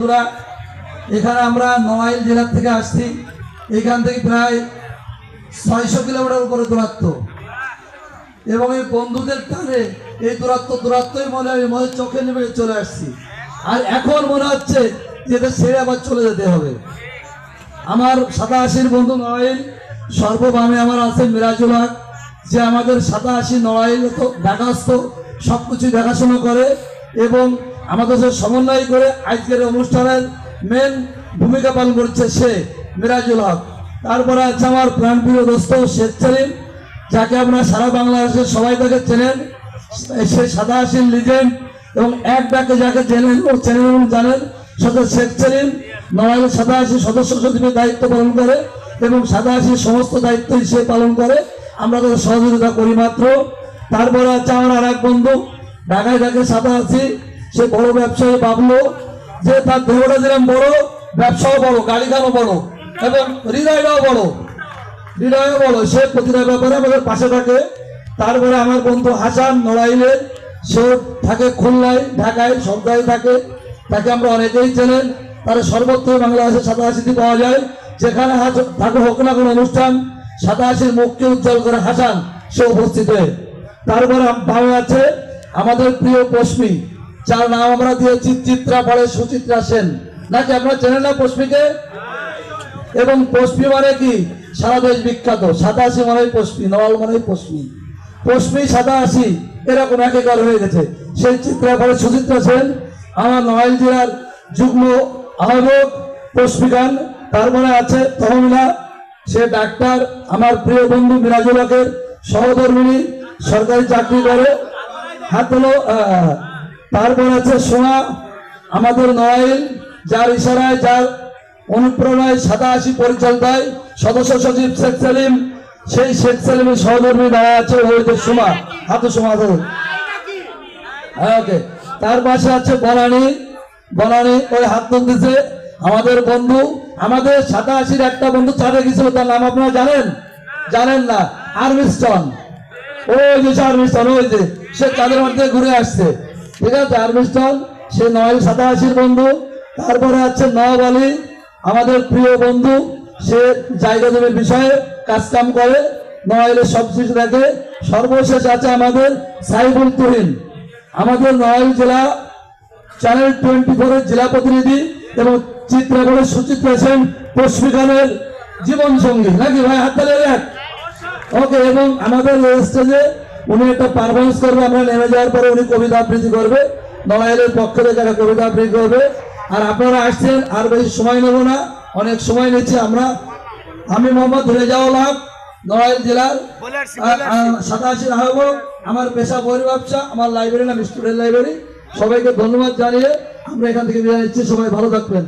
বন্ধুরা, এখানে আমরা নড়াইল জেলার থেকে আসছি। এখান থেকে প্রায় ছয়শো কিলোমিটার উপরে দূরত্ব। এবং এই বন্ধুদের টানে এই দূরত্ব, দূরত্বই মনে হয়, মনে চোখে নেমে চলে আসছি। আর এখন মনে হচ্ছে যে এদের ছেড়ে আবার চলে যেতে হবে। আমার সাতাশির বন্ধু নড়াইল সর্ববামে আমার আছে মিরাজুল হক, যে আমাদের সাতাশি নড়াইল তো ঢাকাস্থ সব কিছু দেখাশোনা করে। এবং আমাদের সমন্বয় করে আজকের অনুষ্ঠানের মেন ভূমিকা পালন করছে সে মিরাজুল হক। তারপরে আছে আমার প্রাণপ্রিয় দোস্ত শেখ সেলিম যাকে আপনারা সারা বাংলাদেশের সবাই তাকে চেনেন। সে সাদা সাতাশির লিজেন্ড এবং এক ডাকে যাকে জেনেন ও চেনেন এবং জানেন, সাথে শেখ সেলিম সাদা সাতাশি সদস্য সচিবের দায়িত্ব পালন করে এবং সাতাশি সমস্ত দায়িত্ব সে পালন করে। আমরা তাদের সহযোগিতা করি মাত্র। তারপরে আছে আমার আর এক বন্ধু, ঢাকায় থাকে সাতাশি সে বড় ব্যবসায়ী বাবলো, যে তার দেহটা যেরকম বড়, ব্যবসাও বড় গাড়িখানও বড়, এবং হৃদয়টাও বড় হৃদয় বলো সে প্রতিটা ব্যাপারে আমাদের পাশে থাকে। তারপরে আমার বন্ধু হাসান নড়াইলে, সে থাকে খুলনায়, ঢাকায়, সন্ধ্যায় থাকে। তাকে আমরা অনেকেই চেনেন তার সর্বত্র বাংলাদেশে সাতাশিটি পাওয়া যায়। যেখানে থাকে হোক না কোনো অনুষ্ঠান সাতাশির মুখকে উজ্জ্বল করে হাসান সে উপস্থিত হয়ে। তারপরে আম- আছে, আমাদের প্রিয় পশ্মি। যার নাম আমরা দিয়েছি চিত্রা পড়ে সুচিত্রা সেন। নাকি আপনারা চেনেন না পশ্মিকে? এবং পশ্মি মানে কি? সারা দেশ বিখ্যাত। সাতাশি মানে পশ্মি, নওয়াল মানে পশ্মি। পশ্মি সাতাশি এরকম একেকার হয়ে গেছে। সেই চিত্রা পরে সুচিত্রা সেন। আমার নওয়াল জেলার যুগ্ম আহ্বায়ক পশ্মিকান তারপরে আছে তহমিলা। সে ডাক্তার। আমার প্রিয় বন্ধু মিরাজুল হকের সহধর্মিনী। সরকারি চাকরি করে। হাত হলো তারপর আছে সোনা, আমাদের নয়াইল যার ইশারায়, যার অনুপ্রেরণায় সাতাশি পরিচালনায় সদস্য সচিব শেখ সেলিম, সেই শেখ সেলিমের সহধর্মী দাঁড়া আছে ওই যে সোমা হাতে সোমা হাতে হ্যাঁ ওকে। তার পাশে আছে বনানি। বনানি ওই হাত তুলতেছে আমাদের বন্ধু, আমাদের সাতাশির একটা বন্ধু চাঁদে গেছিল তার নাম আপনারা জানেন? জানেন না। আর্মিস্টন। ওই যে আর্মিস্টন, ওই যে, সে চাঁদের মধ্যে ঘুরে আসছে। ঠিক আছে আর্মিস্টন সে নয় সাতাশির বন্ধু। তারপরে আছে নওয়াব আলী, আমাদের প্রিয় বন্ধু। সে জায়গা জমির বিষয়ে কাজকাম করে। নয়াইলের সব কিছু দেখে। সর্বশেষ আছে আমাদের সাইবুল তুহিন। আমাদের নয়াইল জেলা চ্যানেল টোয়েন্টি ফোরের জেলা প্রতিনিধি এবং চিত্রগড়ের সুচিত্রা সেন পশ্মিকানের জীবন সঙ্গী নাকি ভাই, হাত তালে এক? ওকে, এবং আমাদের স্টেজে উনি একটা পারফরমেন্স করবে আমরা নেমে যাওয়ার পরে উনি কবিতা আবৃত্তি করবে নড়াইলের পক্ষ থেকে একটা কবিতা আবৃত্তি করবে। আর আপনারা আসছেন আর বেশি সময় নেব না অনেক সময় নিচ্ছে আমরা। আমি মোহাম্মদ রেজাউল হক নড়াইল জেলার সাতাশির আহ্বায়ক আমার পেশা বই ব্যবসা আমার লাইব্রেরি নাম স্টুডেন্ট লাইব্রেরি সবাইকে ধন্যবাদ জানিয়ে আমরা এখান থেকে বিদায় নিচ্ছি সবাই ভালো থাকবেন।